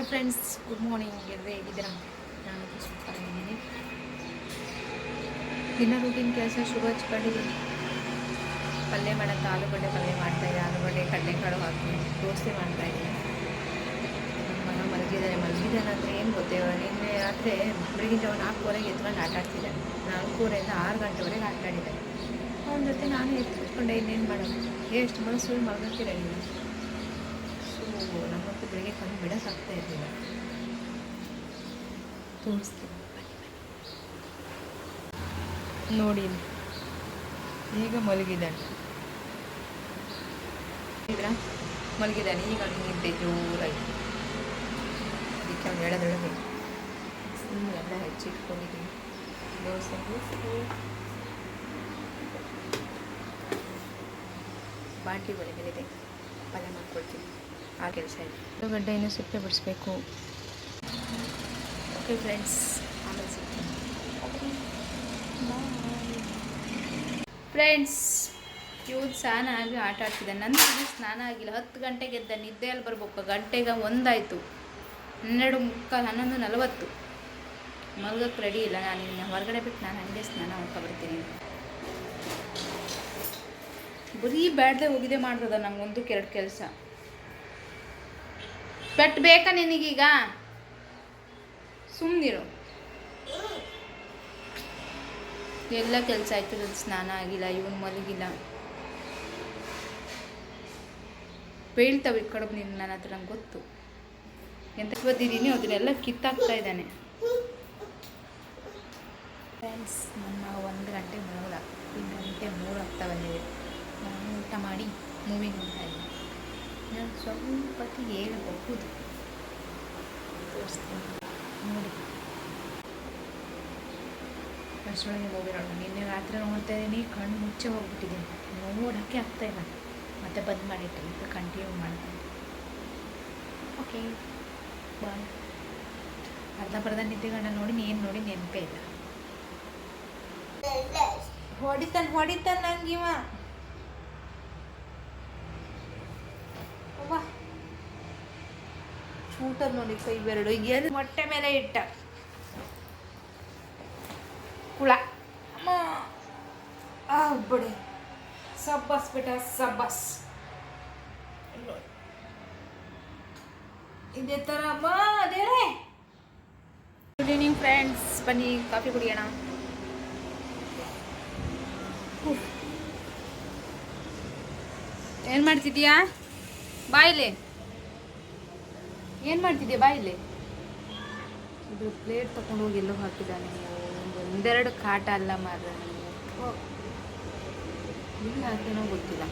Hi friends good morning ಎಲ್ಲರೂ ಹೇಗಿದ್ದೀರಾ? ನಾನು ಸೂಪರ್ ಆಗಿದ್ದೀನಿ. ದಿನ ರೂಟೀನ್ ಕೆಲಸ ಶುರು ಹಚ್ಕೊಂಡಿದ್ದೀನಿ. ಪಲ್ಯ ಮಾಡೋಕ್ಕೆ ಆಲೂಗಡ್ಡೆ ಪಲ್ಯ ಮಾಡ್ತಾಯಿದ್ದೆ ಆಲೂಗಡ್ಡೆ, ಕಡಲೆಕಾಳು ಹಾಕಿ ದೋಸೆ ಮಾಡ್ತಾಯಿದ್ದೀನಿ ನಮ್ಮ ಮಗ ಮಲಗಿದ್ದಾನೆ ಮಲಗಿದ್ದಾನೆ ಅಂದರೆ ಏನು ಗೊತ್ತೇ? ನಿನ್ನೆ ಆದರೆ ಬೆಳಗಿನ ಜಾವ ನಾಲ್ಕೂವರೆಗೆ ಎತ್ಕೊಂಡು ಆಟ ಆಡ್ತಿದ್ದೆ. ನಾಲ್ಕೂವರೆಯಿಂದ ಆರು ಗಂಟೆವರೆಗೆ ಆಟ ಆಡಿದ್ದೆ. ಅವನ ಜೊತೆ ನಾನು ಎತ್ಕೊಂಡೆ ಇನ್ನೇನು ಮಾಡೋದು? ಎಷ್ಟು ಮನಸ್ಸು ಮಲಗಕ್ಕೆ ರೆಡಿ ಸೊ ನಮ್ಮಂತೂ ಬೆಳಿಗ್ಗೆ ಕಣ್ಣು ಬಿಡೋಕ್ಕಾಗ್ತಾ ಇರಲಿಲ್ಲ ತೋರಿಸ್ತೀನಿ. ನೋಡಿ. ಈಗ ಮಲಗಿದ್ದಾನೆ. ಮಲಗಿದ್ದಾನೆ. ಈಗ ನಿದ್ದೆ ಜೋರಾಗಿ. ಅದಕ್ಕೆ ಅವ್ನು ಎಲ್ಲ ಹೆಚ್ಚಿಟ್ಕೊಂಡಿದ್ದೀನಿ ದೋಸೆ ಬಾಂಟಿ ಒಳಗಡೆ ಪಲ್ಯ ಮಾಡ್ಕೊಳ್ತೀನಿ. ಆ ಕೆಲಸ ಇದೆ. ಗಡ್ಡೆ ಇನ್ನೂ ಸಿಪ್ಪೆ ಬಿಡಿಸ್ಬೇಕು. ಓಕೆ ಫ್ರೆಂಡ್ಸ್ ಆಮೇಲೆ ಫ್ರೆಂಡ್ಸ್ ಇವತ್ತು ಸ್ನಾನ ಆಗಿ ಆಟ ಆಡ್ತಿದ್ದೆ ನನಗೆ ಸ್ನಾನ ಆಗಿಲ್ಲ. ಹತ್ತು ಗಂಟೆಗೆ ಎದ್ದ ನಿದ್ದೆಯಲ್ಲಿ ಬರ್ಬೇಕು. ಗಂಟೆಗೆ ಒಂದಾಯಿತು. ಹನ್ನೆರಡು ಮುಕ್ಕಾಲು ಹನ್ನೊಂದು ನಲವತ್ತು. ಮಲ್ಗಕ್ಕೆ ರೆಡಿ ಇಲ್ಲ. ನಾನು ಇನ್ನು ಹೊರಗಡೆ ಬಿಟ್ಟು ನಾನು ಹಂಗೆ ಸ್ನಾನ ಮಾಡ್ಕೊಬರ್ತೀನಿ ಬರೀ ಬ್ಯಾಡ್ದೆ ಹೋಗಿದೆ ಮಾಡ್ತದ ನಂಗೊಂದಕ್ಕೆ ಎರಡು ಕೆಲಸ. ಪೆಟ್ಟು ಬೇಕಾ ನಿನಗೀಗ? ಸುಮ್ಮನಿರು ಎಲ್ಲ ಕೆಲಸ ಆಯ್ತದ ಸ್ನಾನ ಆಗಿಲ್ಲ, ಇವನು ಮಲಗಿಲ್ಲ. ಬೀಳ್ತಾವೆ ಈ ಕಡೆ ನಿನ್ನ ನನ್ನ ಹತ್ರ, ನಂಗೆ ಗೊತ್ತು. ಎಂತ ಬಂದಿದ್ದೀನಿ ಅದನ್ನೆಲ್ಲ ಕಿತ್ತಾಕ್ತಾ ಇದ್ದಾನೆ. ಫ್ರೆಂಡ್ಸ್ ನಮ್ಮ ಒಂದು ಗಂಟೆ ಮೂರು ಒಂದು ಗಂಟೆ ಮೂರು ಆಗ್ತಾ ಬಂದಿದೆ. ನಾನು ಊಟ ಮಾಡಿ ಮೂವಿ ನೋಡ್ತಾ ಇದ್ದೀನಿ. ನಾನು ಸ್ವಲ್ಪ ಹೇಳಬಹುದು ತೋರಿಸ್ತೀನಿ ನೋಡಿ ಅಷ್ಟರೊಳಗೆ ಹೋಗಿರೋಣ ನಿನ್ನೆ ರಾತ್ರಿ ನೋಡ್ತಾ ಇದ್ದೀನಿ ಕಣ್ಣು ಮುಚ್ಚೆ ಹೋಗ್ಬಿಟ್ಟಿದ್ದೀನಿ. ನೋಡೋಕ್ಕೆ ಆಗ್ತಾ ಇಲ್ಲ. ಮತ್ತೆ ಬಂದ್ ಮಾಡಿಟ್ಟು ಈಗ ಕಂಟಿನ್ಯೂ ಮಾಡ್ತೀನಿ. ಓಕೆ ಬಾಯ್ ಅರ್ಧ ಬರ್ಧ ನಿದ್ದೆಗಳನ್ನ ನೋಡಿ, ನೀನು ನೋಡಿ ನೆನಪೇ ಇಲ್ಲ. ಹೊಡಿತಾನೆ ಹೊಡಿತಾನೆ ನಂಗೆ ಇವ. ಊಟದ ನೋಡಿ ಕೈ ಬೆರಡು ಎಲ್ಲಿ ಮೊಟ್ಟೆ ಮೇಲೆ ಇಟ್ಟ. ಹುಳ ಅಮ್ಮ ಆ ಬಿಡಿ. ಸಬ್ಬಸ್ ಬೇಟ ಸಬ್ಬಸ್. ಇದೇ ಥರ ಅಮ್ಮ ಅದೇರೇ ಗುಡ್ ಈವ್ನಿಂಗ್ ಫ್ರೆಂಡ್ಸ್ ಬನ್ನಿ ಕಾಫಿ ಕುಡಿಯೋಣ. ಏನು ಮಾಡ್ತಿದ್ದೀಯಾ? ಬಾಯಿಲೆ ಏನು ಮಾಡ್ತಿದ್ಯಾ? ಬಾಯಿಲೆ ಇದು ಪ್ಲೇಟ್ ತಗೊಂಡೋಗಿ ಎಲ್ಲೋ ಹಾಕಿದ್ದಾನೆ ಒಂದೆರಡು ಕಾಟ ಅಲ್ಲ ಮಾರ ಇಲ್ಲಿ ಹಾಕೇನೋ ಗೊತ್ತಿಲ್ಲ.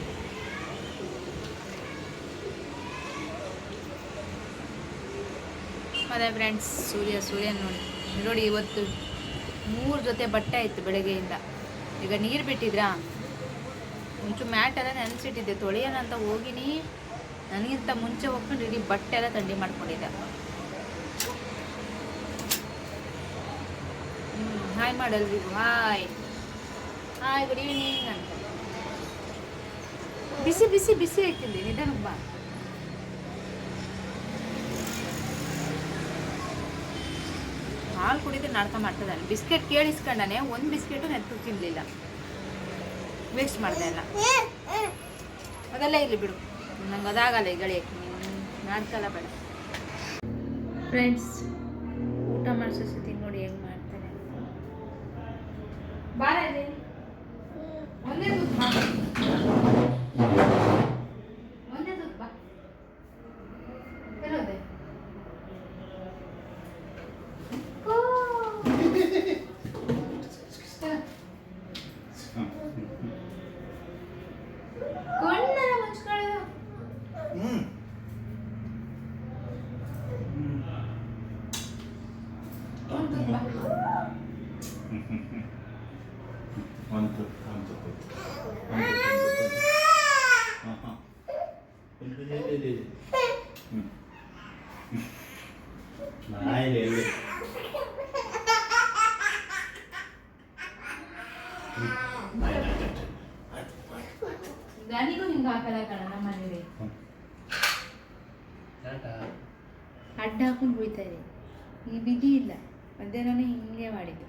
ಅದೇ ಫ್ರೆಂಡ್ಸ್ ಸೂರ್ಯ ಸೂರ್ಯ ನೋಡಿ. ನೋಡಿ, ಇವತ್ತು ಮೂರು ಜೊತೆ ಬಟ್ಟೆ ಆಯಿತು ಬೆಳಗ್ಗೆಯಿಂದ. ಈಗ ನೀರು ಬಿಟ್ಟಿದ್ರಾ? ಒಂಚೂರು ಮ್ಯಾಟ್ ಎಲ್ಲ ನೆನೆಸಿಟ್ಟಿದ್ದೆ. ತೊಳೆಯೋಣ ಅಂತ ಹೋಗಿನಿ. ನನಗಿಂತ ಮುಂಚೆ ಹೋಗ್ಕೊಂಡು ಇಡೀ ಬಟ್ಟೆ ಎಲ್ಲ ತಂಡಿ ಮಾಡ್ಕೊಂಡಿದ್ದೆ. ಹ್ಞೂ ಹಾಯ್ ಮಾಡಲ್ರಿಗೂ ಹಾಯ್. ಹಾಯ್ ಗುಡ್ ಈವ್ನಿಂಗ್ ಅಂತ. ಬಿಸಿ ಬಿಸಿ ಬಿಸಿ ಆಯ್ತಿದ್ದೆ ನಿಧಾನಕ್ಕೆ ಬಾ. ಹಾಲು ಕುಡಿದ್ರೆ ನಾಟಕ ಮಾಡ್ತದಾನೆ ಬಿಸ್ಕೆಟ್ ಕೇಳಿಸ್ಕೊಂಡಾನೆ ಒಂದು ಬಿಸ್ಕೆಟು ನೆತ್ತು ತಿನ್ನಲಿಲ್ಲ ವೇಸ್ಟ್ ಮಾಡಿದೆ ಎಲ್ಲ. ಅದೆಲ್ಲ ಇರಲಿ ಬಿಡು. ನಂಗೆ ಅದಾಗಲ್ಲ ಈಗ ನಾಟಕ ಬೇಡ. ಫ್ರೆಂಡ್ಸ್ ಊಟ ಮಾಡಿಸೋ ಸತಿ ನೋಡಿ ಹೆಂಗೆ ಮಾಡ್ತಾರೆ ಬಾರ ಇಲ್ಲಿ ಒಂದೇ ತುತ್ತು ಬಾ. ಒಂದೇ ತುತ್ತು ಬಾ. ಎಲ್ಲೋದೆ ಕಣ್ಣೆಲ್ಲ ಮುಚ್ಕೊಳ್ಳೋದು. ಹ್ಮ್. ಒಂದು ತುತ್ತು ಬಾ ಒಂದು ಒಂದು ನಾಯಿ ಎಲ್ಲಿ ನನಗೂ ಹಿಂಗೆ ಹಾಕಲ್ಲ ಕಣ ನಮ್ಮ ಮನೇಲಿ ಅಡ್ಡ ಹಾಕೊಂಡು ಕುಡಿತಾ ಇದ್ದೀನಿ ಈ ವಿಧಿ ಇಲ್ಲ ಮಧ್ಯಾಹ್ನನೇ ಹಿಂಗೆ ಮಾಡಿದ್ದು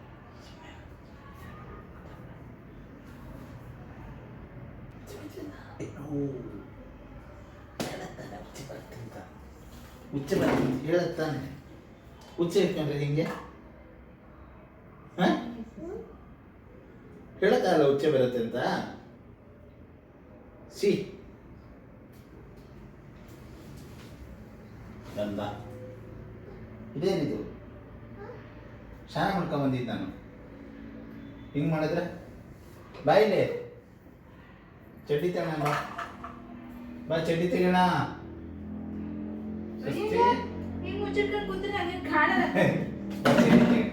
ಹುಚ್ಚ ಬರ್ತಂತ ಹೇಳತ್ತಾನೆ ಉಚ್ಚ ಇಟ್ಕೊಂಡ್ರೆ ಹಿಂಗೆ? ಹೇಳಕ್ಕಾಗಲ್ಲ ಉಚ್ಚ ಬರುತ್ತೆ ಅಂತ. ಸಿ. ಗಂಧ ಇದೇನಿದು? ಸ್ನಾನ ಮಾಡ್ಕೊಂಡ್ ಬಂದಿದ್ದ ನಾನು. ಹಿಂಗ್ ಮಾಡಿದ್ರೆ? ಬಾಯಿಲೆ. ಚಡ್ಡಿ ತಗೋಣ ಬಾ ಚಡ್ಡಿ ತೆಗೋಣ? ಹಿಂಗೆ ಮುಚ್ಚಿಟ್ಕೊಂಡು ಕೂತ್ರೆ ಹಂಗೆ ಕಾಣಲ್ಲ. ಬಾ, ಚಡ್ಡಿ ತೆಗೆ.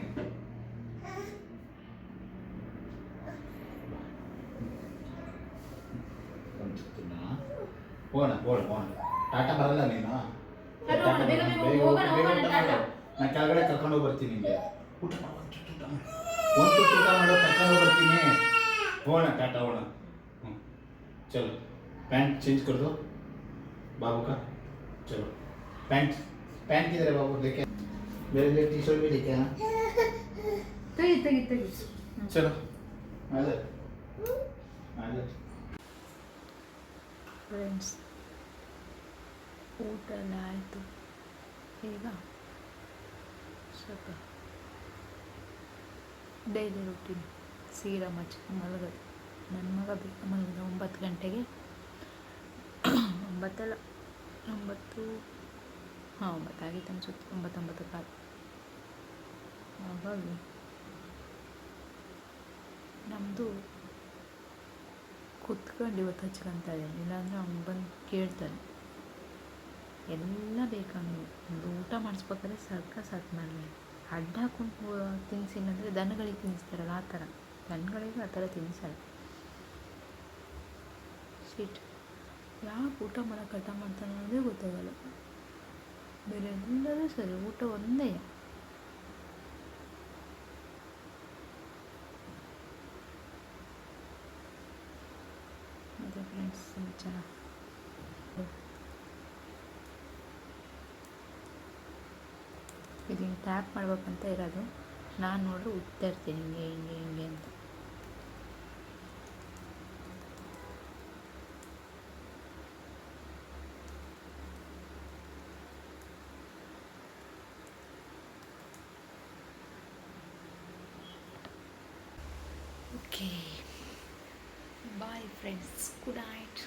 ಹೋಗೋಣ ಹೋಗೋಣ ಹೋಗೋಣ. ಟಾಟಾ ಬರಲ್ಲ ನೀನು? ನಾನು ಕೆಳಗಡೆ ಕರ್ಕೊಂಡು ಬರ್ತೀನಿ ನಿಂಗೆ. ಊಟ ಒಂದು ಊಟ ಮಾಡು. ಕರ್ಕೊಂಡು ಹೋಗಿ ಬರ್ತೀನಿ ಹೋಗೋಣ ಟಾಟಾ ಹೋಗೋಣ. ಹ್ಞೂ ಚಲೋ. ಪ್ಯಾಂಟ್ ಚೇಂಜ್ कर दो बाबू का चलो पैंट पैंट किधर है बाबू देखे मेरे लिए टी शर्ट भी लेके आना ತೆಗಿ ತೆಗಿ ತೆಗಿ चलो आ जा आ जा ಫ್ರೆಂಡ್ಸ್ ಊಟ ಎಲ್ಲ ಆಯಿತು ಈಗ ಸ್ವಲ್ಪ ಡೈಲಿ ರುಟೀನ್ ಸೀರಾ ಮಚ್ಚ ಮಲಗೋದು ನನ್ನ ಮಗ ಬೇಗ ಮಲಗಿದ ಒಂಬತ್ತು ಗಂಟೆಗೆ ಒಂಬತ್ತಲ್ಲ, ಒಂಬತ್ತು, ಹಾಂ ಒಂಬತ್ತು ಆಗಿತ್ತು ಅನ್ಸುತ್ತೆ. ಒಂಬತ್ತೊಂಬತ್ತು ಕಾಲು. ಹಾಗಾಗಿ ನಮ್ಮದು ಕುತ್ಕೊಂಡು ಇವತ್ತು ಹಚ್ಕೊಂತ ಇದ್ದಾನೆ. ಇಲ್ಲಾಂದರೆ ಅವ್ನು ಬಂದು ಕೇಳ್ತಾನೆ. ಎಲ್ಲ ಬೇಕಂದು ಒಂದು ಊಟ ಮಾಡಿಸ್ಬೇಕಾದ್ರೆ ಸರ್ಕ ಸಾಕು ಮಾಡಲಿ. ಅಡ್ಡ ಹಾಕೊಂಡು ತಿನ್ಸಿನಂದರೆ ದನಗಳಿಗೆ ತಿನ್ನಿಸ್ತಾರಲ್ಲ ಆ ಥರ. ದನಗಳಿಗೂ ಆ ಥರ ತಿನ್ನಿಸಲ್ಲ ಸ್ವೀಟ್ ಯಾಕೆ ಊಟ ಮಾಡೋಕೆ ಹಠ ಮಾಡ್ತಾನೆ ಅನ್ನೋದೇ ಗೊತ್ತಾಗಲ್ಲ. ಬೇರೆ ಎಲ್ಲರೂ ಸರಿ, ಊಟ ಒಂದೇ. ಮತ್ತು ಫ್ರೆಂಡ್ಸ್ ಸಮಾಚಾರ ಇದು ಹಿಂಗೆ ಟ್ಯಾಪ್ ಮಾಡ್ಬೇಕಂತ ಇರೋದು. ನಾನು ನೋಡ್ರೆ ಉತ್ತಾ ಇರ್ತೀನಿ, ಹಿಂಗೆ ಹಿಂಗೆ ಹಿಂಗೆ ಅಂತ. Okay bye friends good night